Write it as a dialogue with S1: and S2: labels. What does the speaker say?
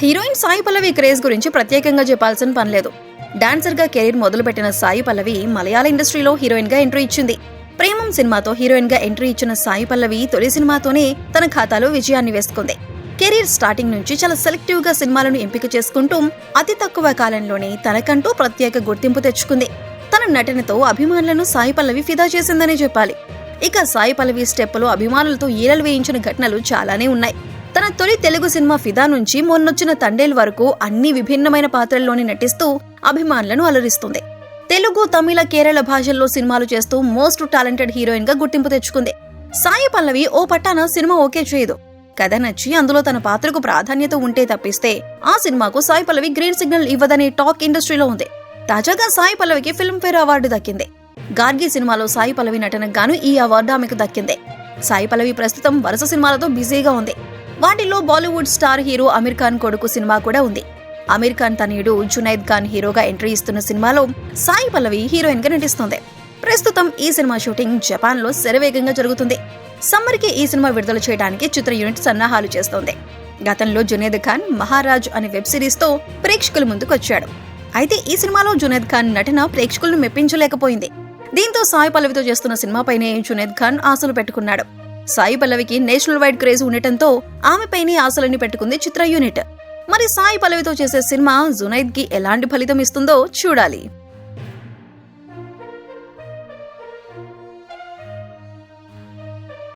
S1: Heroine Sai Pallavi craze గురించి ప్రత్యేకంగా చెప్పాల్సిన పనిలేదు డాన్సర్ కెరీర్ మొదలుపెట్టిన సాయి పల్లవి మలయాళ ఇండస్ట్రీలో హీరోయిన్గా ఎంట్రీ ఇచ్చింది. ప్రేమం సినిమాతో హీరోయిన్గా ఎంట్రీ ఇచ్చిన సాయి పల్లవి తొలి సినిమాతోనే తన ఖాతాలో విజయాన్ని వేసుకుంది. కెరీర్ స్టార్టింగ్ నుంచి చాలా సెలెక్టివ్గా సినిమాలను ఎంపిక చేసుకుంటూ అతి తక్కువ కాలంలోనే తనకంటూ ప్రత్యేక గుర్తింపు తెచ్చుకుంది. తన నటనతో అభిమానులను సాయి పల్లవి ఫిదా చేసిందనే చెప్పాలి. ఇక సాయి పల్లవి స్టెప్పులో అభిమానులతో ఈరలు వేయించిన ఘటనలు చాలానే ఉన్నాయి. తన తొలి తెలుగు సినిమా ఫిదా నుంచి మొన్నొచ్చిన తండేల్ వరకు అన్ని విభిన్నమైన పాత్రల్లోని నటిస్తూ అభిమానులను అలరిస్తుంది. తెలుగు తమిళ కేరళ భాషల్లో సినిమాలు చేస్తూ మోస్ట్ టాలెంటెడ్ హీరోయిన్గా గుర్తింపు తెచ్చుకుంది. సాయి పల్లవి ఓ పట్టాన సినిమా ఓకే చేయదు. కథ నచ్చి అందులో తన పాత్రకు ప్రాధాన్యత ఉంటే తప్పిస్తే ఆ సినిమాకు సాయి పల్లవి గ్రీన్ సిగ్నల్ ఇవ్వదనే టాక్ ఇండస్ట్రీలో ఉంది. తాజాగా సాయి పల్లవికి ఫిల్మ్ఫేర్ అవార్డు దక్కింది. గార్గి సినిమాలో సాయి పల్లవి నటనకు గాను ఈ అవార్డు ఆమెకు దక్కింది. సాయి పల్లవి ప్రస్తుతం వరుస సినిమాలతో బిజీగా ఉంది. వాటిలో Bollywood star hero Aamir Khan కొడుకు సినిమా కూడా ఉంది. అమీర్ ఖాన్ తనయుడు జునైద్ ఖాన్ హీరోగా ఎంట్రీ ఇస్తున్న సినిమాలో సాయి పల్లవి హీరోయిన్గా నటిస్తుంది. ప్రస్తుతం ఈ సినిమా షూటింగ్ జపాన్లో శరవేగంగా జరుగుతుంది. సమ్మర్కి ఈ సినిమా విడుదల చేయడానికి చిత్ర యూనిట్ సన్నాహాలు చేస్తోంది. గతంలో జునేద్ ఖాన్ మహారాజ్ అనే వెబ్ సిరీస్తో ప్రేక్షకుల ముందుకు వచ్చాడు. అయితే ఈ సినిమాలో జునేద్ ఖాన్ నటన ప్రేక్షకులను మెప్పించలేకపోయింది. దీంతో సాయి పల్లవితో చేస్తున్న సినిమాపైనే జునేద్ ఖాన్ ఆశలు పెట్టుకున్నాడు. సాయి పల్లవికి నేషనల్ వైడ్ క్రేజ్ ఉండటంతో ఆమెపైనే ఆశలన్నీ పెట్టుకుంది చిత్ర యూనిట్. మరి సాయి పల్లవితో చేసే సినిమా జునైద్కి ఎలాంటి ఫలితం ఇస్తుందో చూడాలి.